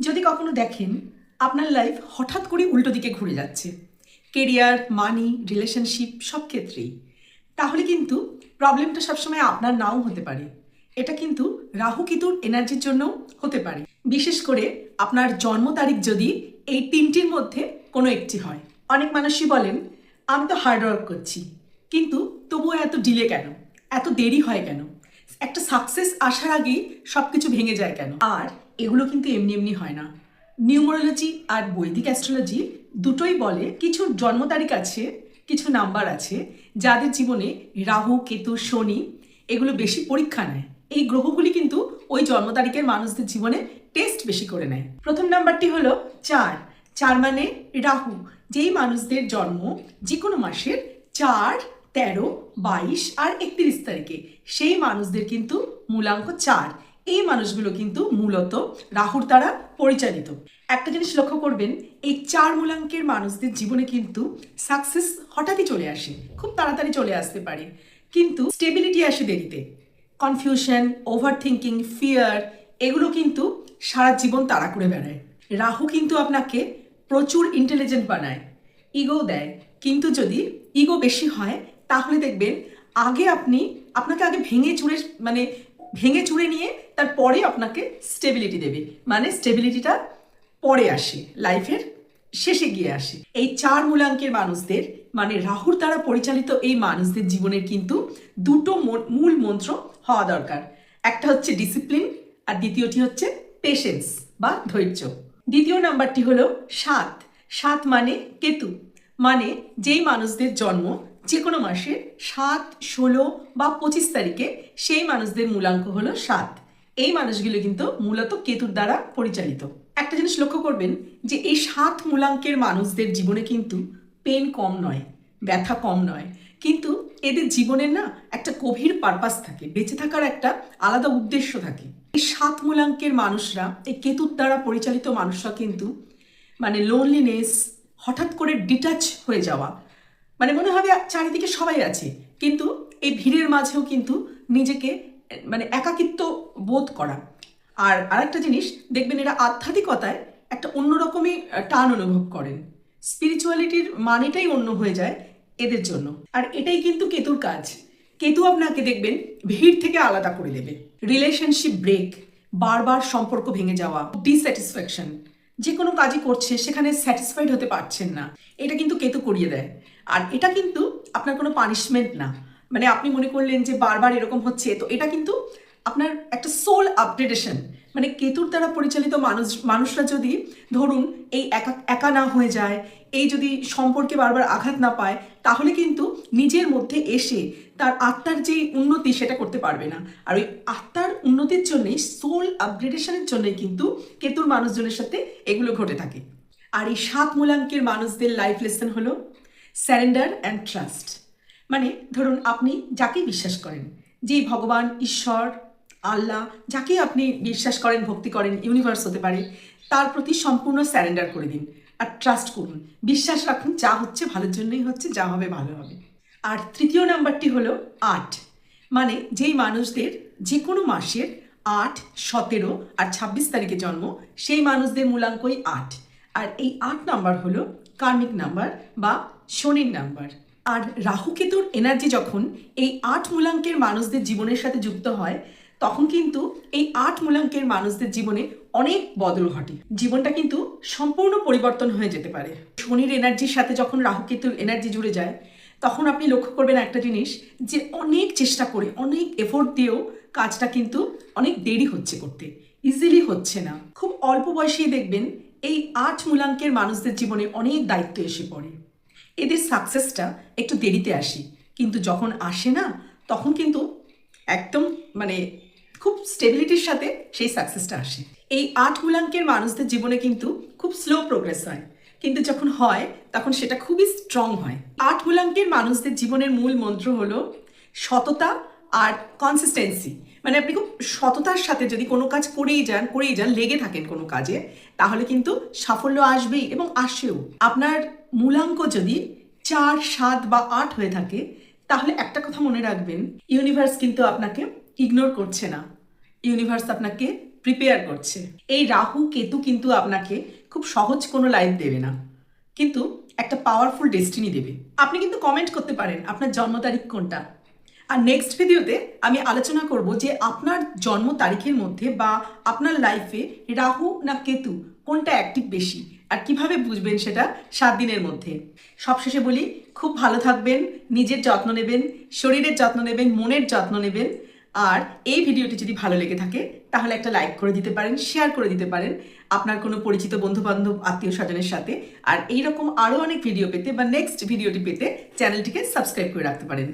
যদি কখনো দেখেন, আপনার লাইফ হঠাৎ করে উল্টো দিকে ঘুরে যাচ্ছে। কেরিয়ার মানি রিলেশনশিপ সব ক্ষেত্রেই। তাহলে কিন্তু প্রবলেমটা সবসময় আপনার নাও হতে পারে। এটা কিন্তু রাহু কেতুর এনার্জির জন্য হতে পারে। বিশেষ করে আপনার জন্ম তারিখ যদি এই তিনটির মধ্যে কোনো একটি হয়। অনেক মানুষই বলেন, আমি তো হার্ড ওয়ার্ক করছি। কিন্তু তবুও এত ডিলে কেন? এত দেরি হয় কেন? একটা সাকসেস আসার আগেই সব কিছু ভেঙে যায় কেন? আর এগুলো কিন্তু এমনি এমনি হয় না। নিউমোরোলজি আর বৈদিক অ্যাস্ট্রোলজি দুটোই বলে কিছু জন্ম তারিখ আছে, কিছু নাম্বার আছে, যাদের জীবনে রাহু, কেতু, শনি এগুলো বেশি পরীক্ষা নেয়। এই গ্রহগুলি কিন্তু ওই জন্ম তারিখের মানুষদের জীবনে টেস্ট বেশি করে নেয়। প্রথম নাম্বারটি হলো চার। চার মানে রাহু। যেই মানুষদের জন্ম যে কোনো মাসের চার, তেরো, বাইশ আর একত্রিশ তারিখে, সেই মানুষদের কিন্তু মূলাঙ্ক চার। এই মানুষগুলো কিন্তু মূলত রাহুর দ্বারা পরিচালিত। একটা জিনিস লক্ষ্য করবেন, এই চার মূলাঙ্কের মানুষদের জীবনে কিন্তু সাকসেস হঠাৎই চলে আসে, খুব তাড়াতাড়ি চলে আসতে পারে। কিন্তু স্টেবিলিটি আসে দেরিতে। কনফিউশন ওভার থিঙ্কিং ফিয়ার, এগুলো কিন্তু সারা জীবন তাড়া করে বেড়ায়। রাহু কিন্তু আপনাকে প্রচুর ইন্টেলিজেন্ট বানায় ইগো দেয়। কিন্তু যদি ইগো বেশি হয়, তাহলে দেখবেন আগে আপনি, আপনাকে আগে ভেঙে চুড়ে মানে ভেঙে চুড়ে নিয়ে তারপরে আপনাকে স্টেবিলিটি দেবে। মানে স্টেবিলিটিটা পরে আসে লাইফের শেষে গিয়ে আসে। এই চার মূলাঙ্কের মানুষদের মানে রাহুর দ্বারা পরিচালিত এই মানুষদের জীবনের কিন্তু দুটো মূল মন্ত্র হওয়া দরকার। একটা হচ্ছে ডিসিপ্লিন আর দ্বিতীয়টি হচ্ছে পেশেন্স বা ধৈর্য। দ্বিতীয় নাম্বারটি হলো সাত। সাত মানে কেতু। মানে যেই মানুষদের জন্ম যে কোনো মাসে সাত, ষোলো বা পঁচিশ তারিখে সেই মানুষদের মূলাঙ্ক হলো সাত। এই মানুষগুলো কিন্তু মূলত কেতুর দ্বারা পরিচালিত। একটা জিনিস লক্ষ্য করবেন যে এই সাত মূলাঙ্কের মানুষদের জীবনে কিন্তু পেন কম নয়, ব্যথা কম নয়। কিন্তু এদের জীবনের না একটা গভীর পারপাস থাকে, বেঁচে থাকার একটা আলাদা উদ্দেশ্য থাকে। এই সাত মূলাঙ্কের মানুষরা, এই কেতুর দ্বারা পরিচালিত মানুষরা কিন্তু মানে লোনলিনেস হঠাৎ করে ডিটাচ হয়ে যাওয়া মানে মনে হবে চারিদিকে সবাই আছে, কিন্তু এই ভিড়ের মাঝেও কিন্তু নিজেকে মানে একাকিত্ব বোধ করা। আর আরেকটা জিনিস, দেখবেন এরা আধ্যাত্মিকতায় একটা অন্যরকমই টান অনুভব করেন। স্পিরিচুয়ালিটির মানেটাই অন্য হয়ে যায় এদের জন্য। আর এটাই কিন্তু কেতুর কাজ। কেতু আপনাকে দেখবেন ভিড় থেকে আলাদা করে দেবে। রিলেশনশিপ ব্রেক, বারবার সম্পর্ক ভেঙে যাওয়া, ডিস্যাটিসফ্যাকশন, যে কোনো কাজই করছে, সেখানে স্যাটিসফাইড হতে পারছেন না। এটা কিন্তু কেতু করিয়ে দেয়। আর এটা কিন্তু আপনার কোনো পানিশমেন্ট না। মানে আপনি মনে করলেন যে বারবার এরকম হচ্ছে, তো এটা কিন্তু আপনার একটা সোল আপগ্রেডেশন মানে কেতুর দ্বারা পরিচালিত মানুষ, মানুষরা যদি ধরুন এই একা একা না হয়ে যায়, এই যদি সম্পর্কে বারবার আঘাত না পায়, তাহলে কিন্তু নিজের মধ্যে এসে তার আত্মার যে উন্নতি সেটা করতে পারবে না। আর ওই আত্মার উন্নতির জন্যই সোল আপগ্রেডেশনের জন্যই কিন্তু কেতুর মানুষজনের সাথে এগুলো ঘটে থাকে। আর এই সাত মূলাঙ্কের মানুষদের লাইফ লেসন হলো স্যারেন্ডার অ্যান্ড ট্রাস্ট মানে ধরুন আপনি যাকেই বিশ্বাস করেন, যে ভগবান, ঈশ্বর, আল্লাহ, যাকে আপনি বিশ্বাস করেন, ভক্তি করেন ইউনিভার্স হতে পারে, তার প্রতি সম্পূর্ণ স্যারেন্ডার করে দিন আর ট্রাস্ট করুন। বিশ্বাস রাখুন, যা হচ্ছে ভালোর জন্যই হচ্ছে, যা হবে ভালো হবে। আর তৃতীয় নাম্বারটি হলো আট। মানে যেই মানুষদের যে কোনো মাসের আট, সতেরো আর ছাব্বিশ তারিখে জন্ম, সেই মানুষদের মূলাঙ্কই আট। আর এই আট নাম্বার হলো কার্মিক নাম্বার বা শনির নাম্বার। আর রাহু কেতুর এনার্জি যখন এই আট মূলাঙ্কের মানুষদের জীবনের সাথে যুক্ত হয়, তখন কিন্তু এই আট মূলাঙ্কের মানুষদের জীবনে অনেক বদল ঘটে। জীবনটা কিন্তু সম্পূর্ণ পরিবর্তন হয়ে যেতে পারে। শনির এনার্জির সাথে যখন রাহু কেতুর এনার্জি জুড়ে যায়, তখন আপনি লক্ষ্য করবেন একটা জিনিস, যে অনেক চেষ্টা করে, অনেক এফোর্ট দিয়েও কাজটা কিন্তু অনেক দেরি হচ্ছে করতে ইজিলি হচ্ছে না। খুব অল্প বয়সেই দেখবেন এই আট মূলাঙ্কের মানুষদের জীবনে অনেক দায়িত্ব এসে পড়ে। এদের সাকসেসটা একটু দেরিতে আসি। কিন্তু যখন আসে না, তখন কিন্তু একদম মানে খুব স্টেবিলিটির সাথে সেই সাকসেসটা আসে। এই আট মূলাঙ্কের মানুষদের জীবনে কিন্তু খুব স্লো প্রোগ্রেস হয়। কিন্তু যখন হয়, তখন সেটা খুবই স্ট্রং হয়। আট মূলাঙ্কের মানুষদের জীবনের মূল মন্ত্র হলো সততা আর কনসিস্টেন্সি মানে আপনি খুব সততার সাথে যদি কোনো কাজ করেই যান করেই যান, লেগে থাকেন কোনো কাজে, তাহলে কিন্তু সাফল্য আসবেই এবং আসেও। আপনার মূলাঙ্ক যদি চার, সাত বা আট হয়ে থাকে, তাহলে একটা কথা মনে রাখবেন ইউনিভার্স কিন্তু আপনাকে ইগনোর করছে না। ইউনিভার্স আপনাকে প্রিপেয়ার করছে। এই রাহু, কেতু কিন্তু আপনাকে খুব সহজ কোনো লাইফ দেবে না, কিন্তু একটা পাওয়ারফুল ডেস্টিনি দেবে। আপনি কিন্তু কমেন্ট করতে পারেন, আপনার জন্ম তারিখ কোনটা? আর নেক্সট ভিডিওতে আমি আলোচনা করব যে আপনার জন্ম তারিখের মধ্যে বা আপনার লাইফে রাহু না কেতু কোনটা অ্যাক্টিভ বেশি? আর কীভাবে বুঝবেন সেটা সাত দিনের মধ্যে? সবশেষে বলি, খুব ভালো থাকবেন, নিজের যত্ন নেবেন, শরীরের যত্ন নেবেন, মনের যত্ন নেবেন। আর এই ভিডিওটি যদি ভালো লেগে থাকে, তাহলে একটা লাইক করে দিতে পারেন শেয়ার করে দিতে পারেন আপনার কোনো পরিচিত বন্ধু বান্ধব আত্মীয় স্বজনের সাথে। আর এইরকম আরও অনেক ভিডিও পেতে বা নেক্সট ভিডিওটি পেতে চ্যানেলটিকে সাবস্ক্রাইব করে রাখতে পারেন।